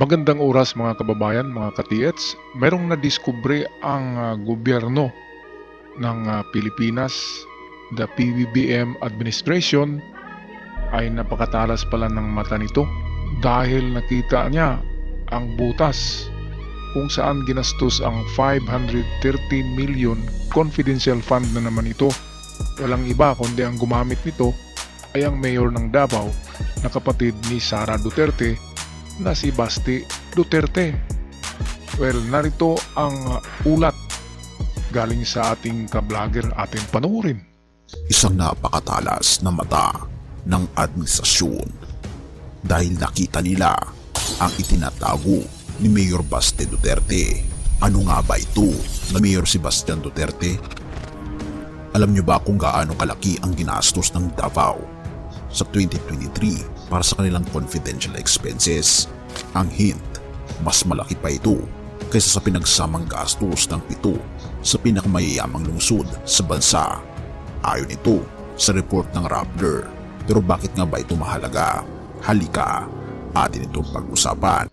Magandang oras mga kababayan, mga katiets. Merong nadiskubre ang ah, gobyerno ng ah, Pilipinas, the PBBM administration, ay napakatalas pala ng mata nito dahil nakita niya ang butas kung saan ginastos ang 530 million confidential fund na naman ito. Walang iba kundi ang gumamit nito ay ang mayor ng Davao na kapatid ni Sara Duterte na si Basti Duterte. Well, narito ang ulat galing sa ating ka-vlogger ating panuorin. isang napakatalas na mata ng administrasyon dahil nakita nila ang itinatago ni Mayor Baste Duterte. Ano nga ba ito na Mayor Sebastian Duterte? Alam niyo ba kung gaano kalaki ang ginastos ng Davao sa 2023 para sa kanilang confidential expenses? Ang hint, mas malaki pa ito kaysa sa pinagsamang gastos ng pito sa pinakamayayamang lungsod sa bansa Ayon ito sa report ng Rappler. Pero bakit nga ba ito mahalaga? Halika, atin itong pag-usapan.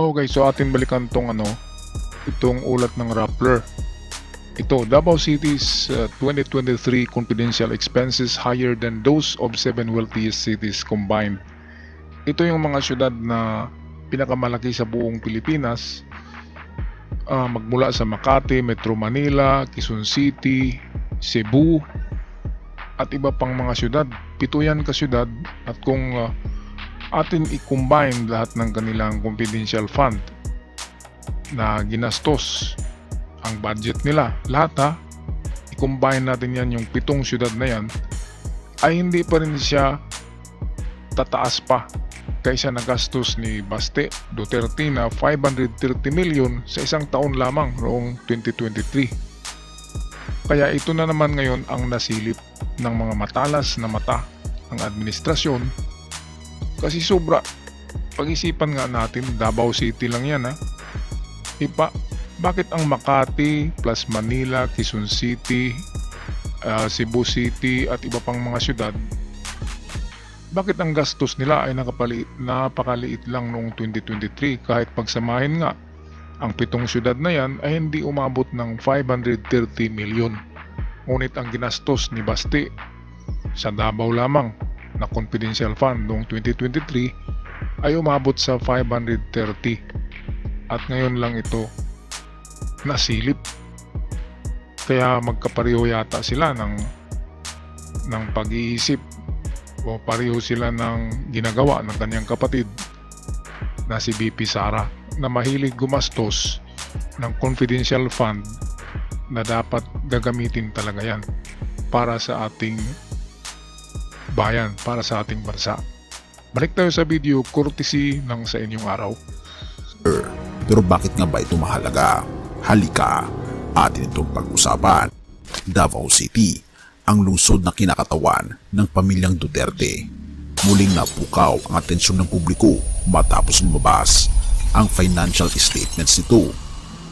Okay, so atin balikan tong ano, itong ulat ng Rappler. Ito, Davao City's uh, 2023 confidential expenses higher than those of seven wealthiest cities combined. Ito yung mga syudad na pinakamalaki sa buong Pilipinas. Ah, magmula sa Makati, Metro Manila, Quezon City, Cebu, at iba pang mga syudad. Pito yan ka syudad at kung ah, atin i-combine lahat ng kanilang confidential fund na ginastos ang budget nila. Lahat ha, i-combine natin yan yung pitong syudad na yan ay hindi pa rin siya tataas pa kaysa nagastos ni Baste Duterte na 530 million sa isang taon lamang noong 2023. Kaya ito na naman ngayon ang nasilip ng mga matalas na mata ng administrasyon kasi sobra pag-isipan nga natin Davao City lang yan ha ipa bakit ang Makati plus Manila, Quezon City, ah, Cebu City at iba pang mga syudad bakit ang gastos nila ay nakapaliit, napakaliit lang noong 2023 kahit pagsamahin nga ang pitong syudad na yan ay hindi umabot ng 530 milyon. Ngunit ang ginastos ni Basti sa Davao lamang na confidential fund noong 2023 ay umabot sa 530 at ngayon lang ito nasilip. Kaya magkapareho yata sila ng ng pag-iisip o pareho sila ng ginagawa ng kanyang kapatid na si BP Sara na mahilig gumastos ng confidential fund na dapat gagamitin talaga yan para sa ating bayan, para sa ating bansa. Balik tayo sa video courtesy ng sa inyong araw. Er, Pero bakit nga ba ito mahalaga? Halika, atin itong pag-usapan. Davao City, ang lungsod na kinakatawan ng pamilyang Duterte. Muling napukaw ang atensyon ng publiko matapos lumabas ang financial statements nito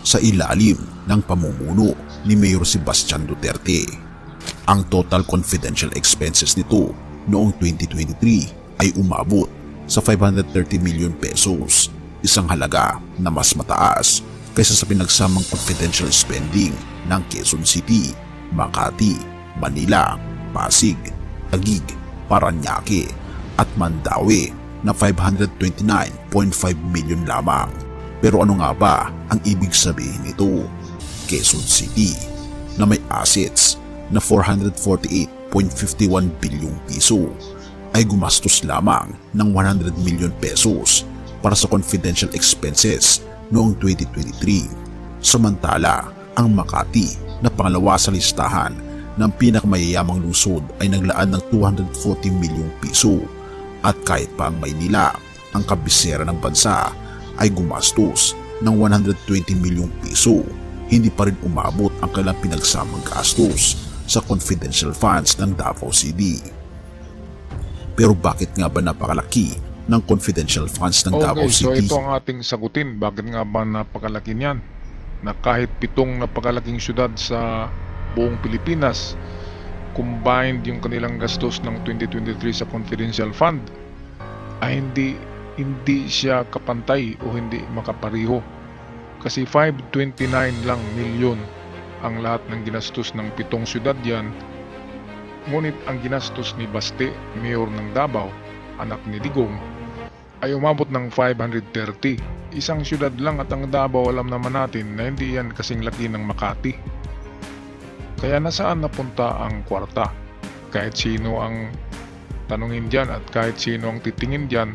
sa ilalim ng pamumuno ni Mayor Sebastian Duterte. Ang total confidential expenses nito noong 2023 ay umabot sa 530 million pesos, isang halaga na mas mataas kaysa sa pinagsamang confidential spending ng Quezon City, Makati, Manila, Pasig, Taguig, Paranaque at Mandawi na 529.5 million lamang. Pero ano nga ba ang ibig sabihin nito? Quezon City na may assets na 448.51 bilyong piso ay gumastos lamang ng 100 million pesos para sa confidential expenses noong 2023. Samantala, ang Makati na pangalawa sa listahan ng pinakamayayamang lungsod ay naglaan ng 240 milyong piso at kahit pa ang Maynila, ang kabisera ng bansa ay gumastos ng 120 milyong piso. Hindi pa rin umabot ang kailang pinagsamang gastos sa confidential funds ng Davao City. Pero bakit nga ba napakalaki ng confidential funds ng Davao Okay, so City? ito ang ating sagutin. Bakit nga ba napakalaki niyan? Na kahit pitong napakalaking syudad sa buong Pilipinas, combined yung kanilang gastos ng 2023 sa confidential fund, ay hindi hindi siya kapantay o hindi makapariho. Kasi 529 lang milyon ang lahat ng ginastos ng pitong syudad yan. Ngunit ang ginastos ni Baste, mayor ng Davao, anak ni Digong, ay umabot ng 530. Isang syudad lang at ang Davao alam naman natin na hindi yan kasing laki ng Makati. Kaya nasaan napunta ang kwarta? Kahit sino ang tanungin dyan at kahit sino ang titingin dyan,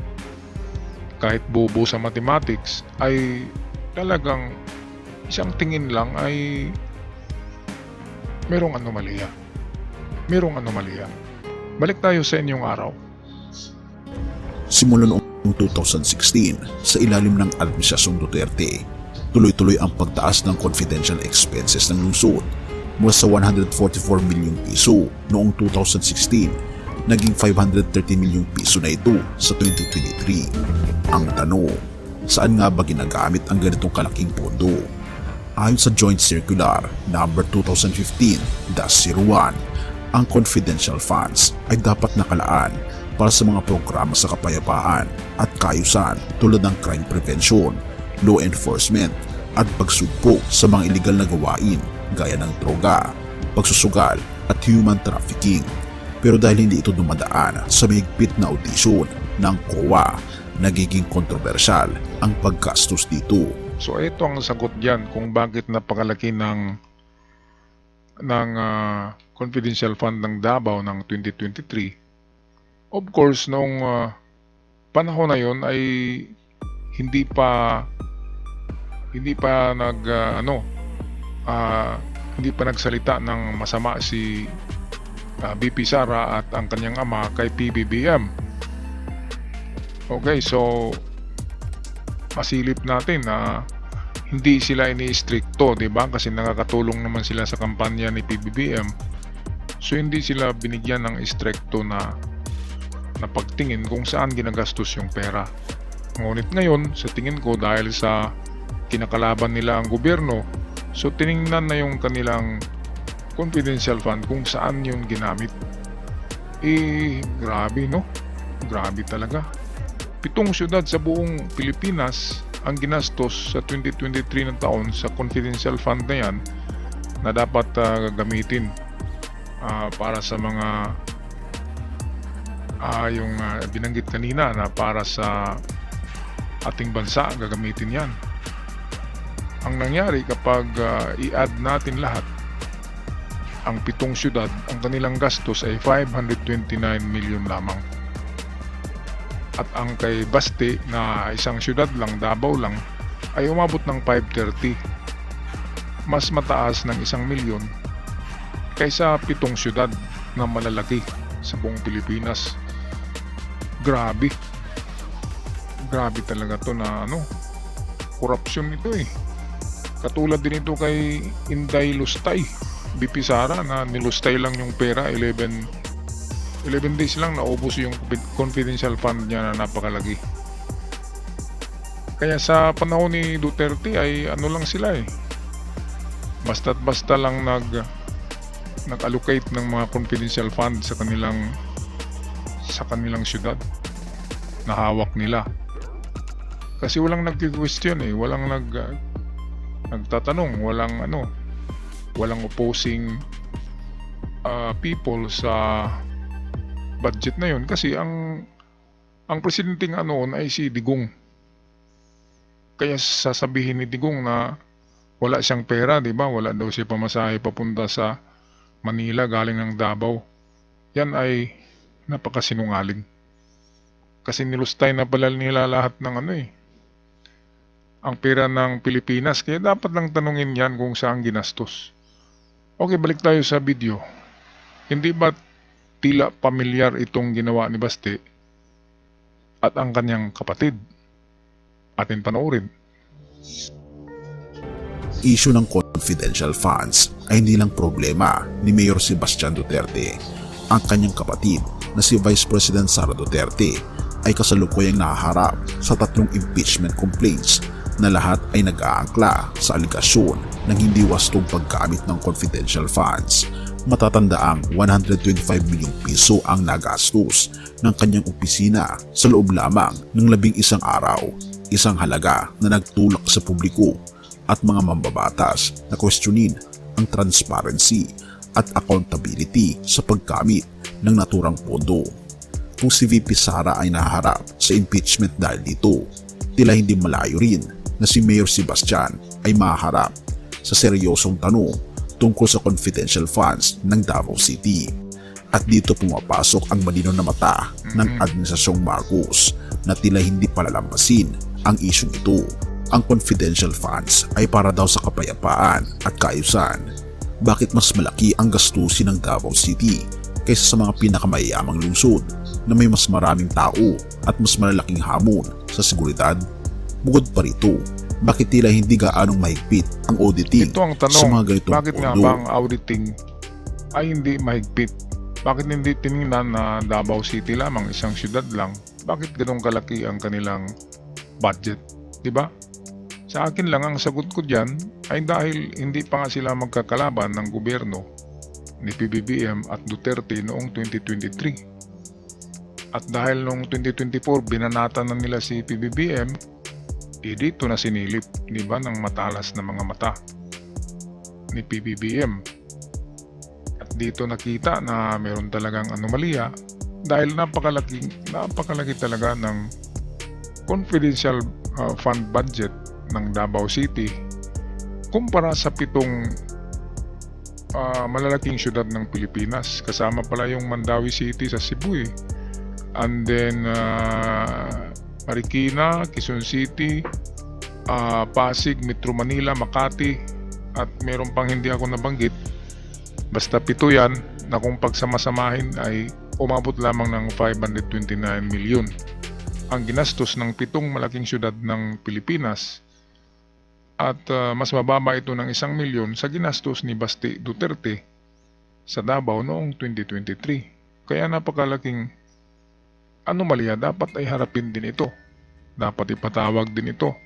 kahit bobo sa mathematics, ay talagang isang tingin lang ay merong anomalya. Merong anomalya. Balik tayo sa inyong araw. Simula noong 2016 sa ilalim ng Administrasyong Duterte, tuloy-tuloy ang pagtaas ng confidential expenses ng lungsod mula sa 144 milyong piso noong 2016 naging 530 milyong piso na ito sa 2023. Ang tanong, saan nga ba ginagamit ang ganitong kalaking pondo? Ayon sa Joint Circular number 2015-01, ang confidential funds ay dapat nakalaan para sa mga programa sa kapayapaan at kaayusan tulad ng crime prevention, law enforcement at pagsugpo sa mga illegal na gawain gaya ng droga, pagsusugal at human trafficking. Pero dahil hindi ito dumadaan sa mahigpit na audisyon ng COA, nagiging kontrobersyal ang paggastos dito. So ito ang sagot diyan kung bakit napakalaki ng ng ah, confidential fund ng Davao ng 2023. Of course, noong ah, panahon na 'yon ay hindi pa hindi pa nag ah, ano ah, hindi pa nagsalita ng masama si ah, BP Sara at ang kanyang ama kay PBBM. Okay, so masilip natin na hindi sila ini-stricto, 'di ba? Kasi nakakatulong naman sila sa kampanya ni PBBM. So hindi sila binigyan ng stricto na na pagtingin kung saan ginagastos yung pera. Ngunit ngayon, sa tingin ko dahil sa kinakalaban nila ang gobyerno, so tiningnan na yung kanilang confidential fund kung saan yun ginamit. Eh, grabe no? Grabe talaga pitong syudad sa buong Pilipinas ang ginastos sa 2023 na taon sa confidential fund na yan na dapat ah, gagamitin ah, para sa mga ah, yung ah, binanggit kanina na para sa ating bansa gagamitin yan ang nangyari kapag ah, i-add natin lahat ang pitong syudad ang kanilang gastos ay 529 million lamang at ang kay Baste na isang syudad lang, Davao lang, ay umabot ng 530. Mas mataas ng isang milyon kaysa pitong syudad na malalaki sa buong Pilipinas. Grabe. Grabe talaga to na ano, korupsyon ito eh. Katulad din ito kay Inday Lustay, BP Sara na nilustay lang yung pera 11 11 days lang naubos yung confidential fund niya na napakalagi. Kaya sa panahon ni Duterte ay ano lang sila eh. Basta't basta lang nag nag-allocate ng mga confidential fund sa kanilang sa kanilang syudad na hawak nila. Kasi walang nagki-question eh, walang nag nagtatanong, walang ano, walang opposing uh, people sa budget na yun kasi ang ang presidente nga noon ay si Digong. Kaya sasabihin ni Digong na wala siyang pera, 'di ba? Wala daw siya pamasahe papunta sa Manila galing ng Davao. Yan ay napakasinungaling. Kasi nilustay na pala nila lahat ng ano eh. Ang pera ng Pilipinas. Kaya dapat lang tanungin yan kung saan ginastos. Okay, balik tayo sa video. Hindi ba tila pamilyar itong ginawa ni Baste at ang kanyang kapatid. Atin panoorin. Issue ng confidential funds ay hindi lang problema ni Mayor Sebastian Duterte. Ang kanyang kapatid na si Vice President Sara Duterte ay kasalukuyang nahaharap sa tatlong impeachment complaints na lahat ay nag-aangkla sa aligasyon ng hindi wastong paggamit ng confidential funds. Matatandaang 125 milyong piso ang nagastos ng kanyang opisina sa loob lamang ng labing isang araw. Isang halaga na nagtulak sa publiko at mga mambabatas na questionin ang transparency at accountability sa paggamit ng naturang pondo. Kung si VP Sara ay naharap sa impeachment dahil dito, tila hindi malayo rin na si Mayor Sebastian ay maharap sa seryosong tanong tungkol sa confidential funds ng Davao City. At dito pumapasok ang malino na mata ng Administrasyong Marcos na tila hindi palalampasin ang isyong ito. Ang confidential funds ay para daw sa kapayapaan at kaayusan. Bakit mas malaki ang gastusin ng Davao City kaysa sa mga pinakamayamang lungsod na may mas maraming tao at mas malalaking hamon sa seguridad? Bukod pa rito, bakit tila hindi gaanong mahigpit ang auditing Ito ang sa tanong, mga ganitong bakit nga ba ang auditing ay hindi mahigpit? Bakit hindi tiningnan na Davao City lamang, isang syudad lang? Bakit ganun kalaki ang kanilang budget? Di ba? Sa akin lang ang sagot ko dyan ay dahil hindi pa nga sila magkakalaban ng gobyerno ni PBBM at Duterte noong 2023. At dahil noong 2024 binanatan na nila si PBBM, eh dito na sinilip, di ba, ng matalas na mga mata ni PBBM. At dito nakita na meron talagang anomalya dahil napakalaki, napakalaki talaga ng confidential uh, fund budget ng Davao City kumpara sa pitong uh, malalaking syudad ng Pilipinas. Kasama pala yung Mandawi City sa Cebu eh. And then uh, Marikina, Quezon City, ah, Pasig, Metro Manila, Makati at meron pang hindi ako nabanggit. Basta pito yan na kung pagsamasamahin ay umabot lamang ng 529 milyon. Ang ginastos ng pitong malaking syudad ng Pilipinas at ah, mas mababa ito ng isang milyon sa ginastos ni Basti Duterte sa Davao noong 2023. Kaya napakalaking anomalya dapat ay harapin din ito. Dapat ipatawag din ito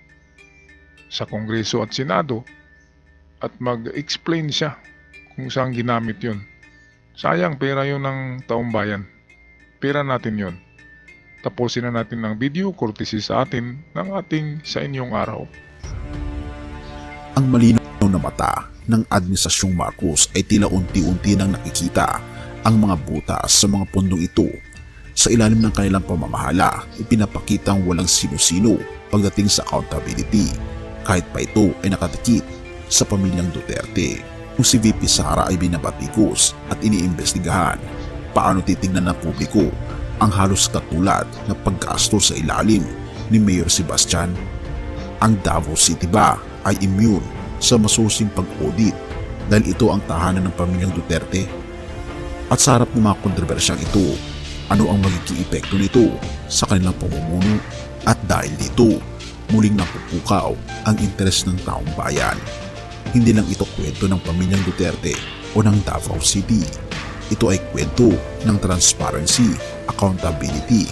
sa Kongreso at Senado at mag-explain siya kung saan ginamit yon. Sayang pera yon ng taong bayan. Pera natin yon. Tapusin na natin ang video courtesy sa atin ng ating sa inyong araw. Ang malinaw na mata ng Administrasyong Marcos ay tila unti-unti nang nakikita ang mga butas sa mga pondong ito. Sa ilalim ng kanilang pamamahala, ipinapakitang walang sino-sino pagdating sa accountability, kahit pa ito ay nakatikit sa pamilyang Duterte. Kung si VP Sara ay binabatikos at iniimbestigahan, paano titingnan ng publiko ang halos katulad na paggasto sa ilalim ni Mayor Sebastian ang Davao City ba ay immune sa masusing pag-audit dahil ito ang tahanan ng pamilyang Duterte? At sa harap ng mga kontrobersyang ito, ano ang magiging epekto nito sa kanilang pamumuno? At dahil dito, muling napupukaw ang interes ng taong bayan. Hindi lang ito kwento ng pamilyang Duterte o ng Davao City. Ito ay kwento ng transparency, accountability,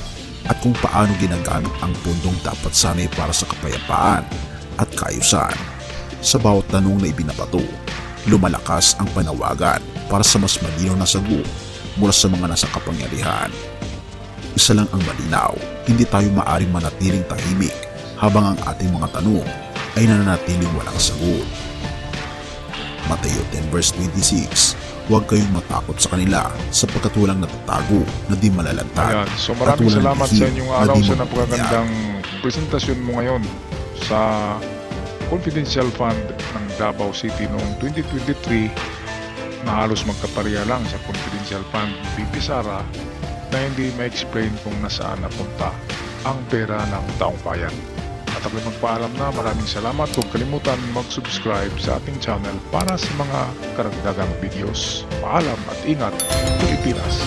at kung paano ginagamit ang pundong dapat sanay para sa kapayapaan at kaayusan. Sa bawat tanong na ibinabato, lumalakas ang panawagan para sa mas malinaw na sagot mula sa mga nasa kapangyarihan. Isa lang ang malinaw, hindi tayo maaring manatiling tahimik habang ang ating mga tanong ay nananatiling walang sagot. Mateo 10 verse 26 Huwag kayong matakot sa kanila sapagkat walang natatago na di malalantad. Ayan. So maraming salamat sa inyong araw sa napakagandang presentasyon mo ngayon sa confidential fund ng Davao City noong 2023 na halos magkapareha lang sa confidential fund ng BP Sara na hindi ma-explain kung nasaan napunta ang pera ng taong bayan. At ako'y magpaalam na maraming salamat. Huwag kalimutan mag-subscribe sa ating channel para sa mga karagdagang videos. Paalam at ingat, Pilipinas!